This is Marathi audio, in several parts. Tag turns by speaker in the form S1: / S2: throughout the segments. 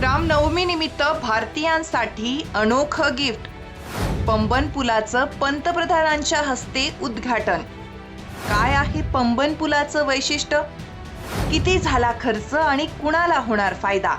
S1: रामनवमी निमित्त भारतीयांसाठी अनोखं गिफ्ट. पंबन पुलाचं पंतप्रधानांच्या हस्ते उद्घाटन. काय आहे पंबन पुलाचं वैशिष्ट्य? किती झाला खर्च आणि कुणाला होणार फायदा?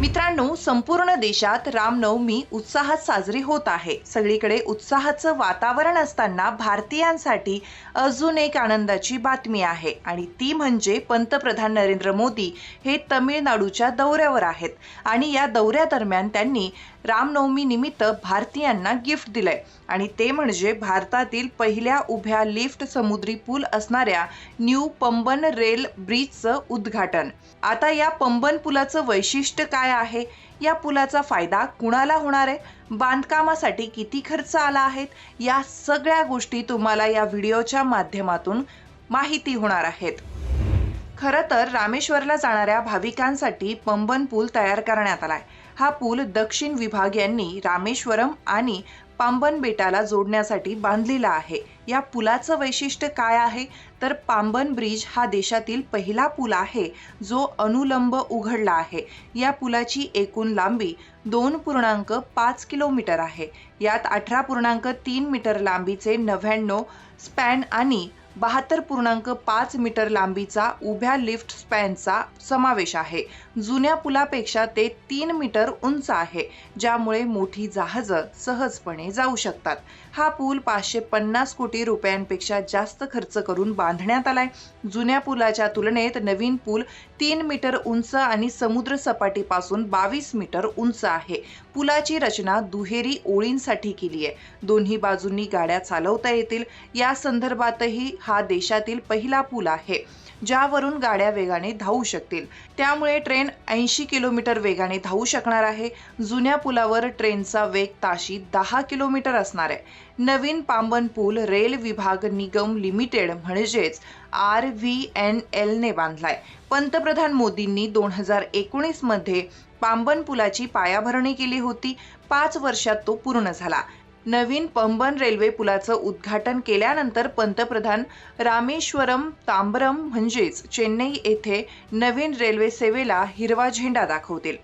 S1: मित्रांनो संपूर्ण देशात रामनवमी उत्साहात साजरी होत आहे. सगळीकडे उत्साहाचं वातावरण असताना भारतीयांसाठी अजून एक आनंदाची बातमी आहे. आणि ती म्हणजे पंतप्रधान नरेंद्र मोदी हे तमिळनाडूच्या दौऱ्यावर आहेत. आणि या दौऱ्यादरम्यान त्यांनी रामनवमी निमित्त भारतीयांना गिफ्ट दिलंय. आणि ते म्हणजे भारतातील पहिल्या उभ्या लिफ्ट समुद्री पूल असणाऱ्या न्यू पंबन रेल ब्रिजचं उद्घाटन. आता या पंबन पुलाचं वैशिष्ट्य काय आहे? या पुलाचा फायदा कुणाला होणार आहे? बांधकामासाठी किती खर्च आला आहेत? या सगळ्या गोष्टी तुम्हाला या व्हिडिओच्या माध्यमातून माहिती होणार आहेत. खरं तर रामेश्वरला जाणाऱ्या भाविकांसाठी पंबन पूल तयार करण्यात आला आहे हा पूल दक्षिण विभाग यांनी रामेश्वरम आणि पांबन बेटाला जोडण्यासाठी बांधलेला आहे. या पुलाचं वैशिष्ट्य काय आहे? तर पांबन ब्रिज हा देशातील पहिला पूल आहे जो अनुलंब उघडला आहे. या पुलाची एकूण लांबी दोन पूर्णांक पाच किलोमीटर आहे. यात अठरा पूर्णांक तीन मीटर लांबीचे नव्याण्णव स्पॅन आणि बहात्तर पूर्णांक पाच मीटर लांबीचा उभ्या लिफ्ट स्पॅनचा समावेश आहे. जुन्या पुलापेक्षा ते तीन मीटर उंच आहे ज्यामुळे मोठी जहाजं सहजपणे जाऊ शकतात. हा पूल पाचशे पन्नास कोटी रुपयांपेक्षा जास्त खर्च करून बांधण्यात आलाय. जुन्या पुलाच्या तुलनेत नवीन पूल तीन मीटर उंच आणि समुद्र सपाटीपासून बावीस मीटर उंच आहे. पुलाची रचना दुहेरी ओळींसाठी केली आहे दोन्ही बाजूंनी गाड्या चालवता येतील. या संदर्भातही हा देशातील पहिला पूल आहे ज्यावरून गाड्या वेगाने धावू शकतील. त्यामुळे ट्रेन ऐंशी किलोमीटर वेगाने धावू शकणार आहे. जुन्या पुलावर ट्रेनचा वेग ताशी दहा किलोमीटर असणार आहे. नवीन पांबन पूल रेल विभाग निगम लिमिटेड म्हणजेच आर व्ही एन एलने बांधलाय. पंतप्रधान मोदींनी दोन हजार एकोणीसमध्ये पांबन पुलाची पायाभरणी केली होती. पाच वर्षात तो पूर्ण झाला. नवीन पंबन रेल्वे पुलाचं उद्घाटन केल्यानंतर पंतप्रधान रामेश्वरम तांबरम म्हणजेच चेन्नई येथे नवीन रेल्वे सेवेला हिरवा झेंडा दाखवतील.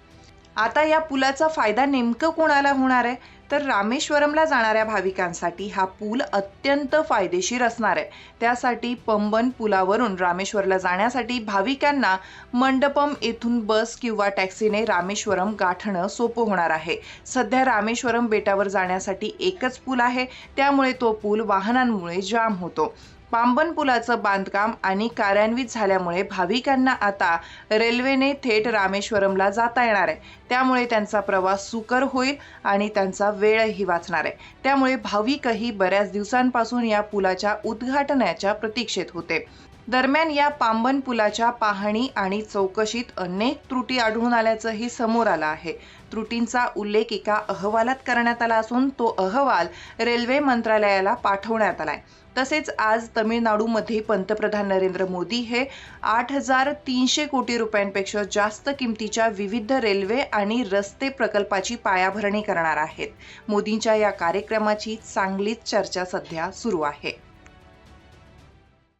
S1: आता या पुलाचा फायदा नेमकं कोणाला होणार आहे? तर रामेश्वरमला जाणाऱ्या भाविकांसाठी हा पूल अत्यंत फायदेशीर असणार आहे. त्यासाठी पंबन पुलावरून रामेश्वरला जाण्यासाठी भाविकांना मंडपम येथून बस किंवा टॅक्सीने रामेश्वरम गाठणं सोपं होणार आहे. सध्या रामेश्वरम बेटावर जाण्यासाठी एकच पूल आहे. त्यामुळे तो पूल वाहनांमुळे जाम होतो. पांबन पुलाचं बांधकाम आणि कार्यान्वित झाल्यामुळे भाविकांना आता रेल्वेने थेट रामेश्वरमला जाता येणार आहे. त्यामुळे त्यांचा प्रवास सुकर होईल आणि त्यांचा वेळही वाचणार आहे. त्यामुळे भाविकही बऱ्याच दिवसांपासून या पुलाच्या उद्घाटनाच्या प्रतीक्षेत होते. दरम्यान या पांबन पुलाच्या पाहणी आणि चौकशीत अनेक त्रुटी आढळून आल्याचंही समोर आलं आहे. त्रुटींचा उल्लेख एका अहवालात करण्यात आला असून तो अहवाल रेल्वे मंत्रालयाला पाठवण्यात आलाय. तसेच आज तमिळनाडूमध्ये पंतप्रधान नरेंद्र मोदी हे आठ हजार तीनशे कोटी रुपयांपेक्षा जास्त किमतीच्या विविध रेल्वे आणि रस्ते प्रकल्पाची पायाभरणी करणार आहेत. मोदींच्या या कार्यक्रमाची चांगलीच चर्चा सध्या सुरू आहे.